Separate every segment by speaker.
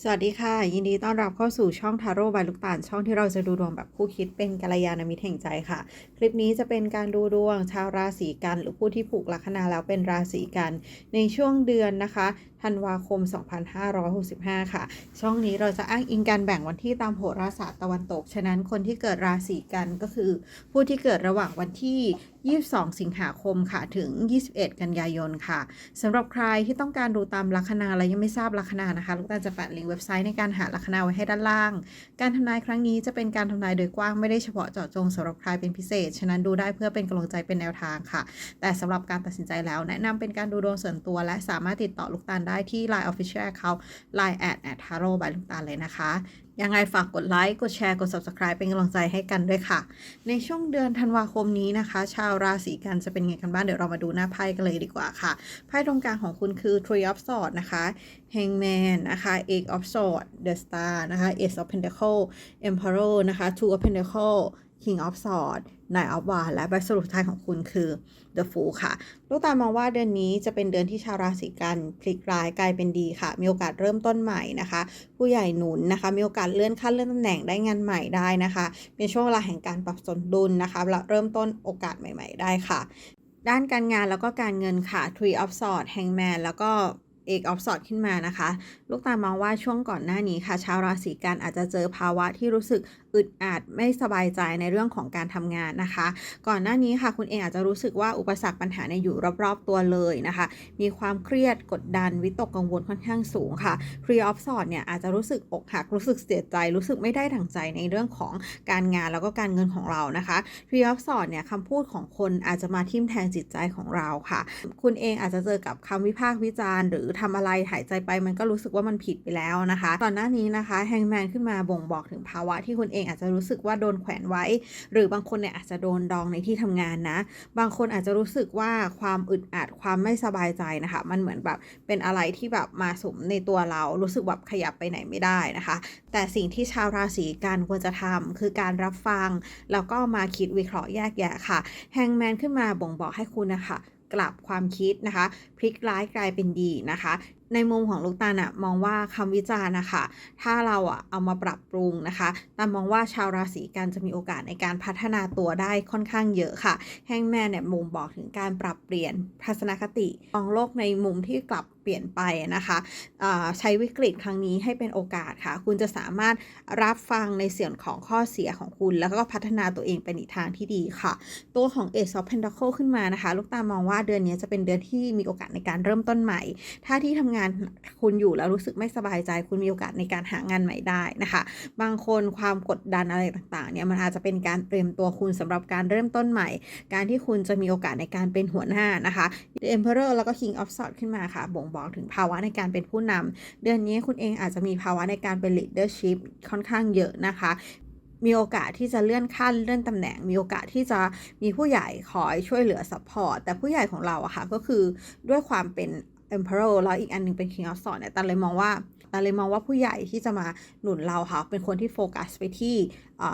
Speaker 1: สวัสดีค่ะ ยินดีต้อนรับเข้าสู่ช่องทาโร่บายลูกตาลช่องที่เราจะดูดวงแบบคู่คิดเป็นกัลยาณมิตรแห่งใจค่ะ คลิปนี้จะเป็นการดูดวงชาวราศีกัน หรือผู้ที่ผูกลัคนาแล้วเป็นราศีกัน ในช่วงเดือนนะคะ ธันวาคม 2565 ค่ะ ช่องนี้เราจะอ้างอิงการแบ่งวันที่ตามโหราศาสตร์ตะวันตก ฉะนั้นคนที่เกิดราศีกันก็คือ ผู้ที่เกิดระหว่างวันที่ 22 สิงหาคมค่ะ ถึง 21 กันยายนค่ะสำหรับใครที่ต้องการดูตามลัคนาและยังไม่ทราบลัคนานะคะ ลูกตาลจะแปะลิงก์เว็บไซต์ในการหาลัคนาไว้ให้ด้านล่าง การทำนายครั้งนี้จะเป็นการทำนายโดยกว้างไม่ได้เฉพาะเจาะจงสำหรับใครเป็นพิเศษ ฉะนั้นดูได้เพื่อเป็นกำลังใจเป็นแนวทางค่ะ แต่สำหรับการตัดสินใจแล้ว แนะนำเป็นการดูดวงส่วนตัวและสามารถติดต่อลูกตาลได้ที่ Line Official Account Line at at taro by ลูกตาเลยนะคะ ยังไงฝากกดไลค์กดแชร์กด subscribe เป็นกำลังใจให้กันด้วยค่ะ ในช่วงเดือนธันวาคมนี้นะคะ ชาวราศีกันจะเป็นไงกันบ้างเดี๋ยวเรามาดูหน้าไพ่กันเลยดีกว่าค่ะ ไพ่ตรงกลางของคุณคือ Three of Swords นะคะ Hangman นะคะ Eight of Swords The Star นะคะ Ace of Pentacles Emperor นะคะ Two of Pentacles King of Swords Nine of Wands และใบสรุปท้ายของคุณคือ The Fool ค่ะ ลูกตาลมองว่าเดือนนี้จะเป็นเดือนที่ชาวราศีกันพลิกร้ายกลายเป็นดีค่ะ มีโอกาสเริ่มต้นใหม่นะคะ ผู้ใหญ่หนุนนะคะ มีโอกาสเลื่อนขั้นเลื่อนตำแหน่งได้งานใหม่ได้นะคะ เป็นช่วงเวลาแห่งการปรับสมดุลนะคะและเริ่มต้นโอกาสใหม่ ๆ ได้ค่ะ ด้านการงานแล้วก็การเงินค่ะ Three of Swords Hangman แล้วก็ Eight of Swords ขึ้นมานะคะ ลูกตามองว่าช่วงก่อนหน้านี้ค่ะ ชาวราศีกันอาจจะเจอภาวะที่รู้สึกอึดอัดไม่สบายใจในเรื่องของการทำงานนะคะ ก่อนหน้านี้ค่ะ คุณเองอาจจะรู้สึกว่าอุปสรรคปัญหาเนี่ยอยู่รอบๆตัวเลยนะคะ มีความเครียดกดดันวิตกกังวลค่อนข้างสูงค่ะ Three of Swords เนี่ยอาจจะรู้สึกอกหักรู้สึกเสียใจ รู้สึกไม่ได้ดั่งใจในเรื่องของการงานแล้วก็การเงินของเรานะคะ Three of Swords เนี่ยคำพูดของคนอาจจะมาทิ่มแทงจิตใจของเราค่ะ คุณเองอาจจะเจอกับคำวิพากษ์วิจารณ์หรือทำอะไรหายใจไปมันก็รู้สึกว่ามันผิดไปแล้วนะคะ ก่อนหน้านี้นะคะแฮงแมนขึ้นมาบ่งบอกถึงภาวะที่คุณเองอาจจะรู้สึกว่าโดนแขวนไว้ หรือบางคนเนี่ยอาจจะโดนดองในที่ทำงานนะ บางคนอาจจะรู้สึกว่าความอึดอัดความไม่สบายใจนะคะ มันเหมือนแบบเป็นอะไรที่แบบมาสุมในตัวเรารู้สึกแบบขยับไปไหนไม่ได้นะคะ แต่สิ่งที่ชาวราศีกันควรจะทำคือการรับฟัง แล้วก็มาคิดวิเคราะห์แยกแยะค่ะแฮงแมนขึ้นมาบ่งบอกให้คุณนะคะ กลับความคิดนะคะ พลิกร้ายกลายเป็นดีนะคะ ในมุมของลูกตาลอะมองว่าคำวิจารณ์นะคะ ถ้าเราอะเอามาปรับปรุงนะคะตามมองว่าชาวราศีกันจะมีโอกาสในการพัฒนาตัวได้ค่อนข้างเยอะค่ะแฮงแมนเนี่ยมุมบอกถึงการปรับเปลี่ยนทัศนคติมองโลกในมุมที่กลับเปลี่ยนไปนะคะใช้วิกฤตครั้งนี้ให้เป็นโอกาสค่ะ คุณจะสามารถรับฟังในเสียงของข้อเสียของคุณ แล้วก็พัฒนาตัวเองเป็นทางที่ดีค่ะ ตัวของ Ace of Pentacle ขึ้นมานะคะ ลูกตามองว่าเดือนนี้จะเป็นเดือนที่มีโอกาสในการเริ่มต้นใหม่ ถ้าที่ทำงานคุณอยู่แล้วรู้สึกไม่สบายใจ คุณมีโอกาสในการหางานใหม่ได้นะคะ บางคนความกดดันอะไรต่างๆเนี่ยมันอาจจะเป็นการเตรียมตัวคุณสำหรับการเริ่มต้นใหม่ การที่คุณจะมีโอกาสในการเป็นหัวหน้านะคะ The Emperor แล้วก็ King of Swords ขึ้นมาค่ะ บ่งบอกถึงภาวะในการเป็นผู้นำเดือนนี้คุณเองอาจจะมีภาวะในการเป็น leadership ค่อนข้างเยอะนะคะมีโอกาสที่จะเลื่อนขั้นเลื่อนตำแหน่ง มีโอกาสที่จะมีผู้ใหญ่คอยช่วยเหลือ support แต่ผู้ใหญ่ของเราอะค่ะก็คือด้วยความเป็น Emperor แล้วอีกอันหนึงเป็น King of Swords เนี่ยตันเลยมองว่าตันเลยมองว่าผู้ใหญ่ที่จะมาหนุนเราค่ะเป็นคนที่โฟกัสไปที่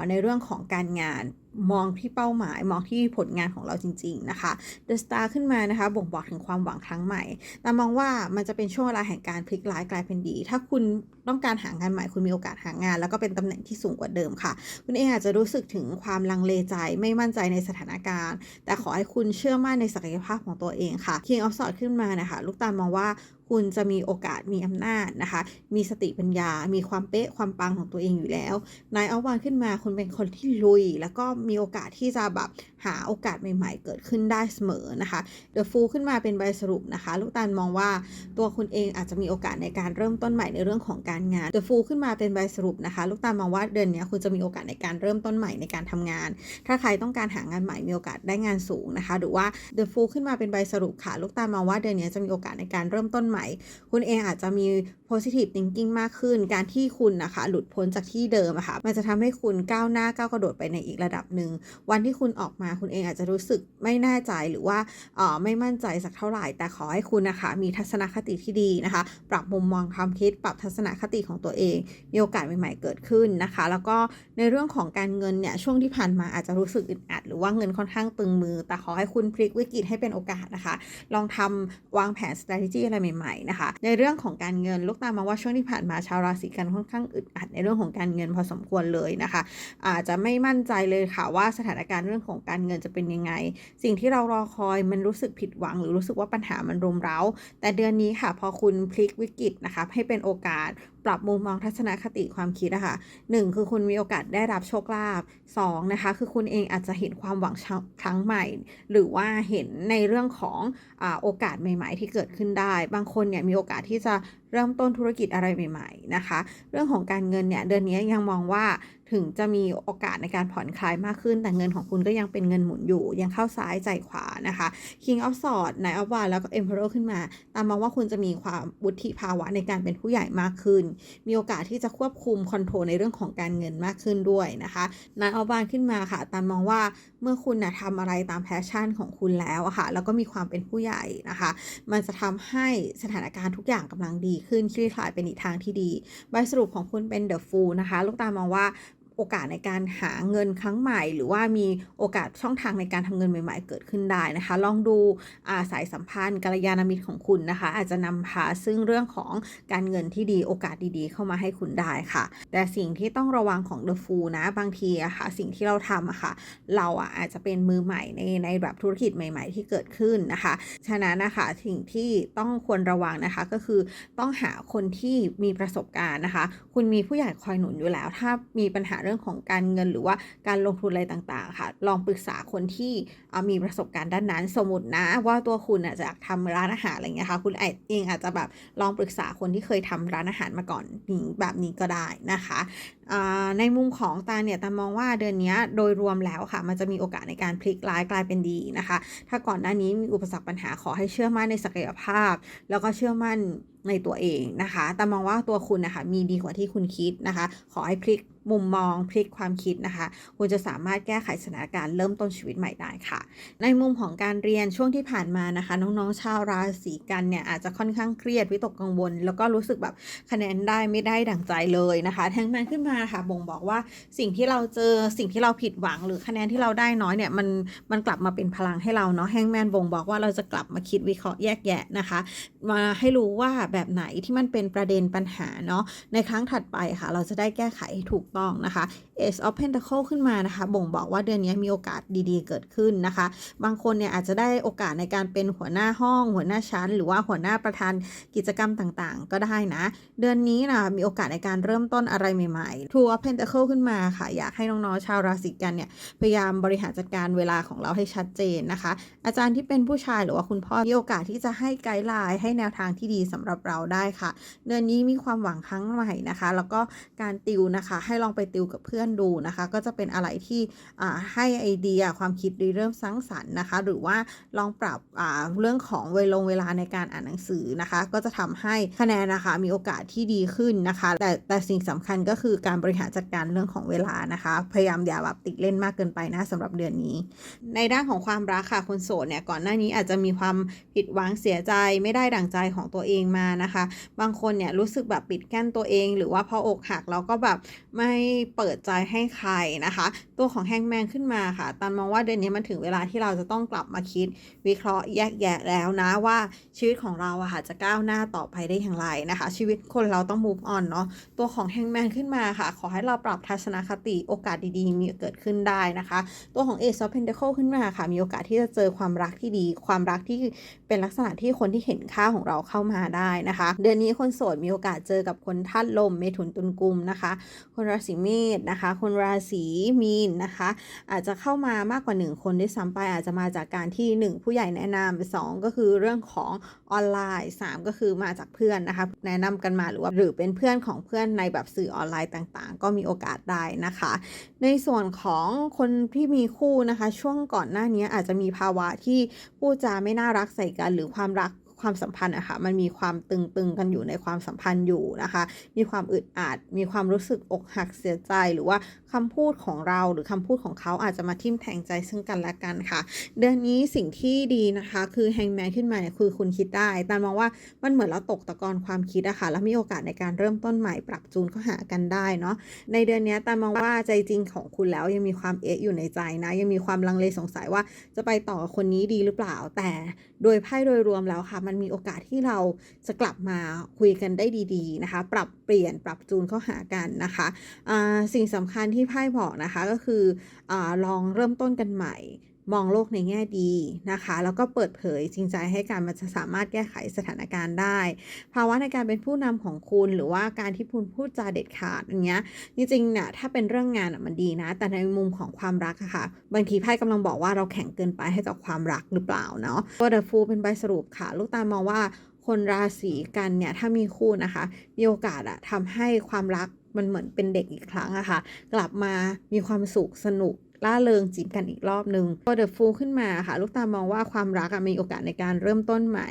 Speaker 1: ในเรื่องของการงานมองที่เป้าหมายมองที่ผลงานของเราจริง ๆ นะคะ The Star ขึ้นมานะคะ บ่งบอกถึงความหวังครั้งใหม่ แต่มองว่ามันจะเป็นช่วงเวลาแห่งการพลิกร้ายกลายเป็นดี ถ้าคุณต้องการหางานใหม่คุณมีโอกาสหางาน แล้วก็เป็นตำแหน่งที่สูงกว่าเดิมค่ะ คุณเองอาจจะรู้สึกถึงความลังเลใจไม่มั่นใจในสถานการณ์ แต่ขอให้คุณเชื่อมั่นในศักยภาพของตัวเองค่ะ King of Swords ขึ้นมานะคะ ลูกตาลมองว่าคุณจะมีโอกาสมีอำนาจนะคะ มีสติปัญญา มีความเป๊ะความปังของตัวเองอยู่แล้วนายเอาวานขึ้นมาคุณเป็นคนที่ลุย แล้วก็มีโอกาสที่จะแบบหาโอกาสใหม่ๆ เกิดขึ้นได้เสมอนะคะ The Fool ขึ้นมาเป็นใบสรุปนะคะ ลูกตาลมองว่าตัวคุณเองอาจจะมีโอกาสในการเริ่มต้นใหม่ในเรื่องของการงาน The Fool ขึ้นมาเป็นใบสรุปนะคะ ลูกตาลมองว่าเดือนนี้คุณจะมีโอกาสในการเริ่มต้นใหม่ในการทำงาน ถ้าใครต้องการหางานใหม่มีโอกาสได้งานสูงนะคะ หรือว่า The Fool ขึ้นมาเป็นใบสรุปค่ะ ลูกตาลมองว่าเดือนนี้จะมีโอกาสในการเริ่มต้นใหม่ คุณเองอาจจะมี positive thinking มากขึ้น การที่คุณนะคะหลุดพ้นจากที่เดิมอะค่ะมันจะทำให้คุณก้าวหน้าก้าวกระโดดไปในอีกระดับหนึ่ง วันที่คุณออกมาคุณเองอาจจะรู้สึกไม่แน่ใจหรือว่าเออไม่มั่นใจสักเท่าไหร่ แต่ขอให้คุณนะคะ มีทัศนคติที่ดีนะคะ ปรับมุมมองความคิด ปรับทัศนคติของตัวเอง มีโอกาสใหม่ๆเกิดขึ้นนะคะ แล้วก็ในเรื่องของการเงินเนี่ยช่วงที่ผ่านมาอาจจะรู้สึกอึดอัด หรือว่าเงินค่อนข้างตึงมือ แต่ขอให้คุณพลิกวิกฤตให้เป็นโอกาสนะคะ ลองทำวางแผน strategy อะไรใหม่ๆนะคะ ในเรื่องของการเงินลูกตามมาว่าช่วงที่ผ่านมาชาวราศีกันค่อนข้างอึดอัดในเรื่องของการเงินพอสมควรเลยนะคะ อาจจะไม่มั่นใจเลยค่ะว่าสถานการณ์เรื่องของการเงินจะเป็นยังไง สิ่งที่เรารอคอยมันรู้สึกผิดหวัง หรือรู้สึกว่าปัญหามันรุมเร้า แต่เดือนนี้ค่ะพอคุณพลิกวิกฤตนะคะให้เป็นโอกาส ปรับมุมมองทัศนคติความคิดนะคะหนึ่งคือคุณมีโอกาสได้รับโชคลาภสองนะคะคือคุณเองอาจจะเห็นความหวังครั้งใหม่ หรือว่าเห็นในเรื่องของอโอกาสใหม่ ๆ ที่เกิดขึ้นได้ บางคนเนี่ยมีโอกาสที่จะเริ่มต้นธุรกิจอะไรใหม่ ๆ นะคะ เรื่องของการเงินเนี่ยเดือนนี้ยังมองว่า ถึงจะมีโอกาสในการผ่อนคลายมากขึ้น แต่เงินของคุณก็ยังเป็นเงินหมุนอยู่ ยังเข้าซ้ายใจขวานะคะ King of Swords Knight of Wands แล้วก็ Emperor ขึ้นมา ตามมาว่าคุณจะมีความวุฒิภาวะในการเป็นผู้ใหญ่มากขึ้น มีโอกาสที่จะควบคุมคอนโทรลในเรื่องของการเงินมากขึ้นด้วยนะคะ Knight of Wands ขึ้นมาค่ะ ตามมองว่าเมื่อคุณนะทำอะไรตามแพชชั่นของคุณแล้วอะค่ะ แล้วก็มีความเป็นผู้ใหญ่นะคะ มันจะทำให้สถานการณ์ทุกอย่างกำลังดีขึ้นคลี่คลายเป็นอีกทางที่ดี ใบสรุปของคุณเป็น The Fool นะคะ ลูกตามองว่า โอกาสในการหาเงินครั้งใหม่ หรือว่ามีโอกาสช่องทางในการทำเงินใหม่ ๆ เกิดขึ้นได้นะคะ ลองดูอาสายสัมพันธ์กัลยาณมิตรของคุณนะคะ อาจจะนำพาซึ่งเรื่องของการเงินที่ดีโอกาสดีๆ เข้ามาให้คุณได้ค่ะ แต่สิ่งที่ต้องระวังของ The Fool นะบางทีอะค่ะสิ่งที่เราทำอะค่ะเราอะอาจจะเป็นมือใหม่ในในแบบธุรกิจใหม่ ๆ ที่เกิดขึ้นนะคะ ฉะนั้นนะคะสิ่งที่ต้องควรระวังนะคะก็คือต้องหาคนที่มีประสบการณ์นะคะ คุณมีผู้ใหญ่คอยหนุนอยู่แล้ว ถ้ามีปัญหารื่องของการเงินหรือว่าการลงทุนอะไรต่างๆ ค่ะ ลองปรึกษาคนที่มีประสบการณ์ด้านนั้น สมมตินะว่าตัวคุณจะอยากทำร้านอาหารอะไรเงี้ยค่ะคุณเองอาจจะแบบลองปรึกษาคนที่เคยทำร้านอาหารมาก่อนแบบนี้ก็ได้นะคะในมุมของตาเนี่ยตามองว่าเดือนนี้โดยรวมแล้วค่ะ มันจะมีโอกาสในการพลิกร้ายกลายเป็นดีนะคะ ถ้าก่อนหน้านี้มีอุปสรรคปัญหาขอให้เชื่อมั่นในศักยภาพ แล้วก็เชื่อมั่นในตัวเองนะคะ แต่มองว่าตัวคุณนะคะมีดีกว่าที่คุณคิดนะคะ ขอให้พลิกมุมมองพลิกความคิดนะคะ คุณจะสามารถแก้ไขสถานการณ์เริ่มต้นชีวิตใหม่ได้ค่ะ ในมุมของการเรียนช่วงที่ผ่านมานะคะ น้องๆชาวราศีกันเนี่ยอาจจะค่อนข้างเครียดวิตกกังวล แล้วก็รู้สึกแบบคะแนนได้ไม่ได้ดั่งใจเลยนะคะแทงแมนขึ้นมาค่ะบ่งบอกว่าสิ่งที่เราเจอสิ่งที่เราผิดหวัง หรือคะแนนที่เราได้น้อยเนี่ยมันมันกลับมาเป็นพลังให้เราเนาะแฮงแมนบ่งบอกว่าเราจะกลับมาคิดวิเคราะห์แยกแยะนะคะ มาให้รู้ว่าแแบบไหนที่มันเป็นประเด็นปัญหาเนาะในครั้งถัดไปค่ะ เราจะได้แก้ไขให้ถูกต้องนะคะ Ace of Pentacle ขึ้นมานะคะ บ่งบอกว่าเดือนนี้มีโอกาสดีๆ เกิดขึ้นนะคะ บางคนเนี่ยอาจจะได้โอกาสในการเป็นหัวหน้าห้อง หัวหน้าชั้น หรือว่าหัวหน้าประธานกิจกรรมต่างๆ ก็ได้นะ เดือนนี้นะมีโอกาสในการเริ่มต้นอะไรใหม่ๆ Two of Pentacle ขึ้นมาค่ะ อยากให้น้องๆชาวราศีกันเนี่ยพยายามบริหารจัดการเวลาของเราให้ชัดเจนนะคะ อาจารย์ที่เป็นผู้ชายหรือว่าคุณพ่อมีโอกาสที่จะให้ไกด์ไลน์ให้แนวทางที่ดีสำหรับเราได้ค่ะ เดือนนี้มีความหวังครั้งใหม่นะคะ แล้วก็การติวนะคะ ให้ลองไปติวกับเพื่อนดูนะคะ ก็จะเป็นอะไรที่ให้ไอเดียความคิดดีเริ่มสร้างสรรค์นะคะ หรือว่าลองปรับเรื่องของเวลงเวลาในการอ่านหนังสือนะคะ ก็จะทำให้คะแนนนะคะมีโอกาสที่ดีขึ้นนะคะ แต่แต่สิ่งสำคัญก็คือการบริหารจัดการเรื่องของเวลานะคะ พยายามอย่าแบบติดเล่นมากเกินไปนะสำหรับเดือนนี้ ในด้านของความรักค่ะคนโสดเนี่ยก่อนหน้านี้อาจจะมีความผิดหวังเสียใจไม่ได้ดั่งใจของตัวเองมานะคะ บางคนเนี่ยรู้สึกแบบปิดกั้นตัวเอง หรือว่าพออกหักเราก็แบบไม่เปิดใจให้ใครนะคะ ตัวของแฮงแมนขึ้นมาค่ะตันมองว่าเดือนนี้มันถึงเวลาที่เราจะต้องกลับมาคิดวิเคราะห์แยกแยะแล้วนะว่าชีวิตของเราอะค่ะจะก้าวหน้าต่อไปได้อย่างไรนะคะ ชีวิตคนเราต้อง move on เนาะตัวของแฮงแมนขึ้นมาค่ะ ขอให้เราปรับทัศนคติโอกาสดีๆ มีเกิดขึ้นได้นะคะ ตัวของ Ace of Pentacle ขึ้นมาค่ะ มีโอกาสที่จะเจอความรักที่ดี ความรักที่เป็นลักษณะที่คนที่เห็นค่าของเราเข้ามาได้นะคะ เดือนนี้คนโสดมีโอกาสเจอกับคนธาตุลมเมถุนตุลกุมนะคะ คนราศีเมษนะคะ คนราศีมีนนะคะ อาจจะเข้ามามากกว่า 1 คนด้วยซ้ำไปอาจจะมาจากการที่ 1 ผู้ใหญ่แนะนำสองก็คือเรื่องของออนไลน์ 3 ก็คือมาจากเพื่อนนะคะ แนะนำกันมาหรือว่าหรือเป็นเพื่อนของเพื่อนในแบบสื่อออนไลน์ต่างๆ ก็มีโอกาสได้นะคะ ในส่วนของคนที่มีคู่นะคะ ช่วงก่อนหน้านี้อาจจะมีภาวะที่พูดจาไม่น่ารักใส่กันหรือความรัก ความสัมพันธ์อะค่ะมันมีความตึงๆกันอยู่ในความสัมพันธ์อยู่นะคะ มีความอึดอัดมีความรู้สึกอกหักเสียใจหรือว่าคำพูดของเราหรือคำพูดของเขาอาจจะมาทิ่มแทงใจซึ่งกันและกันค่ะ เดือนนี้สิ่งที่ดีนะคะ คือแฮงแมนขึ้นมาเนี่ยคือคุณคิดได้แต่มองว่ามันเหมือนเราตกตะกอนความคิดอะค่ะแล้วมีโอกาสในการเริ่มต้นใหม่ปรับจูนเข้าหากันได้เนาะในเดือนนี้แต่มองว่าใจจริงของคุณแล้วยังมีความเอะอยู่ในใจนะ ยังมีความลังเลสงสัยว่าจะไปต่อคนนี้ดีหรือเปล่าแต่โดยไพ่โดยรวมแล้วค่ะมันมีโอกาสที่เราจะกลับมาคุยกันได้ดีๆนะคะ ปรับเปลี่ยนปรับจูนเข้าหากันนะคะะสิ่งสำคัญที่ไพ่บอกนะคะก็คืออลองเริ่มต้นกันใหม่ มองโลกในแง่ดีนะคะ แล้วก็เปิดเผยจริงใจให้กันมันจะสามารถแก้ไขสถานการณ์ได้ ภาวะในการเป็นผู้นำของคุณหรือว่าการที่คุณพูดจาเด็ดขาดอย่างเงี้ยจริงๆเนี่ยถ้าเป็นเรื่องงานมันดีนะ แต่ในมุมของความรักอะค่ะ บางทีไพ่กำลังบอกว่าเราแข็งเกินไปให้ต่อความรักหรือเปล่าเนาะก็เดอะฟูเป็นใบสรุปค่ะ ลูกตาลมองว่าคนราศีกันเนี่ยถ้ามีคู่นะคะ มีโอกาสอะทำให้ความรักมันเหมือนเป็นเด็กอีกครั้งอะค่ะ กลับมามีความสุขสนุก ล่าเริงจีบกันอีกรอบหนึ่งพอเดอะฟูขึ้นมาค่ะ ลูกตามองว่าความรักมีโอกาสในการเริ่มต้นใหม่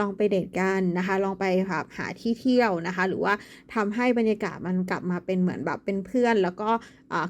Speaker 1: ลองไปเดทกันนะคะ ลองไปแบบหาที่เที่ยวนะคะ หรือว่าทำให้บรรยากาศมันกลับมาเป็นเหมือนแบบเป็นเพื่อน แล้วก็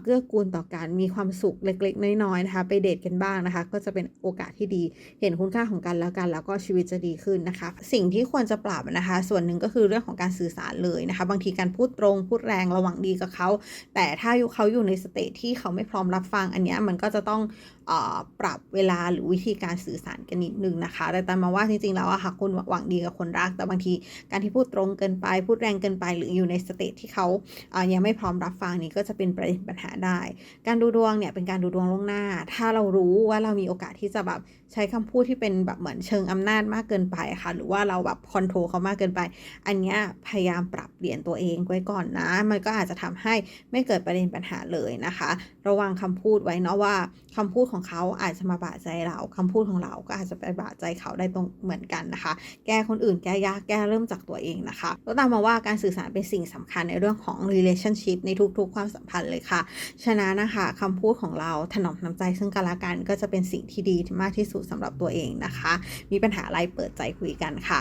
Speaker 1: เกื้อกูลต่อกันมีความสุขเล็ก ๆ น้อยๆนะคะ ไปเดทกันบ้างนะคะ ก็จะเป็นโอกาสที่ดี เห็นคุณค่าของกันแล้วกัน แล้วก็ชีวิตจะดีขึ้นนะคะ สิ่งที่ควรจะปรับนะคะ ส่วนหนึ่งก็คือเรื่องของการสื่อสารเลยนะคะ บางทีการพูดตรงพูดแรงระหวังดีกับเขา แต่ถ้าเขาอยู่ในสเตจที่เขาไม่พร้อมรับฟังอันนี้มันก็จะต้องเออปรับเวลาหรือวิธีการสื่อสารกันนิดนึงนะคะ แต่ตามมาว่าจริงๆแล้วอะค่ะคุณหวังดีกับคนรัก แต่บางทีการที่พูดตรงเกินไป พูดแรงเกินไป หรืออยู่ในสเตจที่เขาเออยังไม่พร้อมรับฟังนี้ก็จะเป็นประเด็นปัญหาได้ การดูดวงเนี่ยเป็นการดูดวงล่วงหน้า ถ้าเรารู้ว่าเรามีโอกาสที่จะแบบใช้คำพูดที่เป็นแบบเหมือนเชิงอำนาจมากเกินไปค่ะ หรือว่าเราแบบคอนโทรลเขามากเกินไป อันนี้พยายามปรับเปลี่ยนตัวเองไว้ก่อนนะ มันก็อาจจะทำให้ไม่เกิดประเด็นปัญหาเลยนะคะ ระวังคำพูดไว้เนาะว่าคำพูดของเขาอาจจะมาบาดใจเราคำพูดของเราก็อาจจะไปบาดใจเขาได้ตรงเหมือนกันนะคะ แก้คนอื่นแก้ยากแก้เริ่มจากตัวเองนะคะก็ตามมาว่าการสื่อสารเป็นสิ่งสำคัญในเรื่องของ relationship ในทุกๆ ความสัมพันธ์เลยค่ะฉะนั้นนะคะคำพูดของเราถนอมน้ำใจซึ่งกันและกันก็จะเป็นสิ่งที่ดีมากที่สุดสำหรับตัวเองนะคะ มีปัญหาอะไรเปิดใจคุยกันค่ะ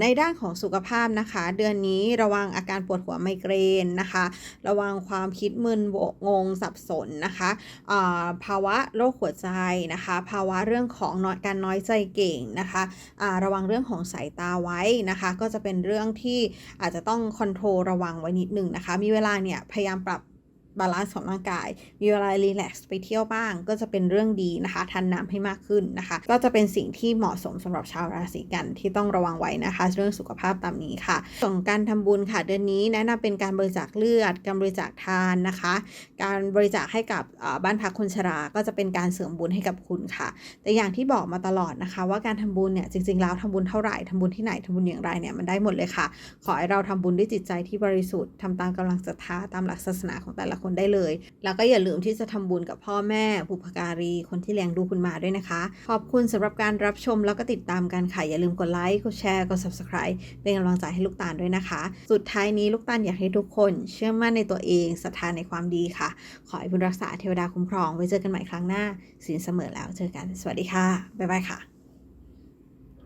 Speaker 1: ในด้านของสุขภาพนะคะ เดือนนี้ระวังอาการปวดหัวไมเกรนนะคะ ระวังความคิดมึนงงสับสนนะคะภาวะโรคหัวใจนะคะ ภาวะเรื่องของนอยการน้อยใจเก่งนะคะอ่าระวังเรื่องของสายตาไว้นะคะ ก็จะเป็นเรื่องที่อาจจะต้องคอนโทรลระวังไว้นิดนึงนะคะ มีเวลาเนี่ยพยายามปรับ บาลานซ์ของร่างกาย มีเวลารีแลกซ์ไปเที่ยวบ้าง ก็จะเป็นเรื่องดีนะคะทานน้ำให้มากขึ้นนะคะ ก็จะเป็นสิ่งที่เหมาะสมสำหรับชาวราศีกันที่ต้องระวังไว้นะคะ เรื่องสุขภาพตามนี้ค่ะ ส่วนการทำบุญค่ะ เดือนนี้แนะนำเป็นการบริจาคเลือด การบริจาคทานนะคะ การบริจาคให้กับบ้านพักคนชรา ก็จะเป็นการเสริมบุญให้กับคุณค่ะ แต่อย่างที่บอกมาตลอดนะคะ ว่าการทำบุญเนี่ยจริงๆแล้วทำบุญเท่าไหร่ทำบุญที่ไหนทำบุญอย่างไรเนี่ยมันได้หมดเลยค่ะ ขอให้เราทำบุญด้วยจิตใจที่บริสุทธิ์ทำตามกำลังศรัทธาตามหลักศาสนาของแต่ละคนได้เลย แล้วก็อย่าลืมที่จะทำบุญกับพ่อแม่บุพการี คนที่เลี้ยงดูคุณมาด้วยนะคะ ขอบคุณสำหรับการรับชมแล้วก็ติดตามกันค่ะ อย่าลืมกดไลค์กดแชร์กด subscribe เป็นกำลังใจให้ลูกตาลด้วยนะคะ สุดท้ายนี้ลูกตาลอยากให้ทุกคน เชื่อมั่นในตัวเองศรัทธาในความดีค่ะ ขอให้บุญรักษาเทวดาคุ้มครองไว้เจอกันใหม่ครั้งหน้าสินเสมอแล้วเจอกัน สวัสดีค่ะบ๊ายบายค่ะ